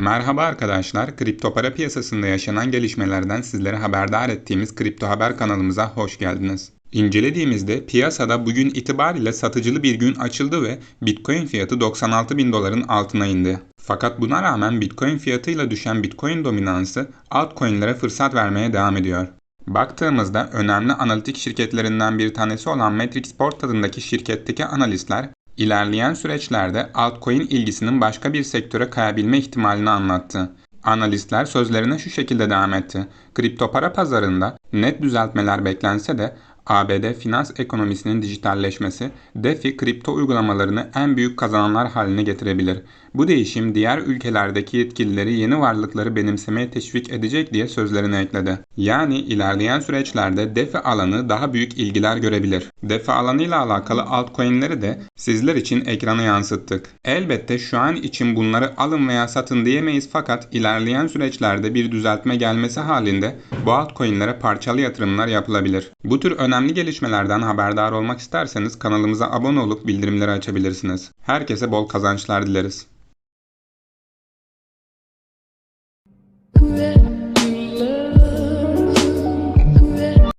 Merhaba arkadaşlar, kripto para piyasasında yaşanan gelişmelerden sizleri haberdar ettiğimiz Kripto Haber kanalımıza hoş geldiniz. İncelediğimizde piyasada bugün itibariyle satıcılı bir gün açıldı ve Bitcoin fiyatı 96 bin doların altına indi. Fakat buna rağmen Bitcoin fiyatıyla düşen Bitcoin dominansı altcoin'lere fırsat vermeye devam ediyor. Baktığımızda önemli analitik şirketlerinden bir tanesi olan Matrixport adındaki şirketteki analistler ilerleyen süreçlerde altcoin ilgisinin başka bir sektöre kayabilme ihtimalini anlattı. Analistler sözlerine şu şekilde devam etti. Kripto para pazarında net düzeltmeler beklense de ABD finans ekonomisinin dijitalleşmesi DeFi kripto uygulamalarını en büyük kazananlar haline getirebilir. Bu değişim diğer ülkelerdeki yetkilileri yeni varlıkları benimsemeye teşvik edecek diye sözlerine ekledi. Yani ilerleyen süreçlerde DeFi alanı daha büyük ilgiler görebilir. DeFi alanıyla alakalı altcoin'leri de sizler için ekrana yansıttık. Elbette şu an için bunları alın veya satın diyemeyiz fakat ilerleyen süreçlerde bir düzeltme gelmesi halinde bu altcoin'lere parçalı yatırımlar yapılabilir. Bu tür önemli gelişmelerden haberdar olmak isterseniz kanalımıza abone olup bildirimleri açabilirsiniz. Herkese bol kazançlar dileriz.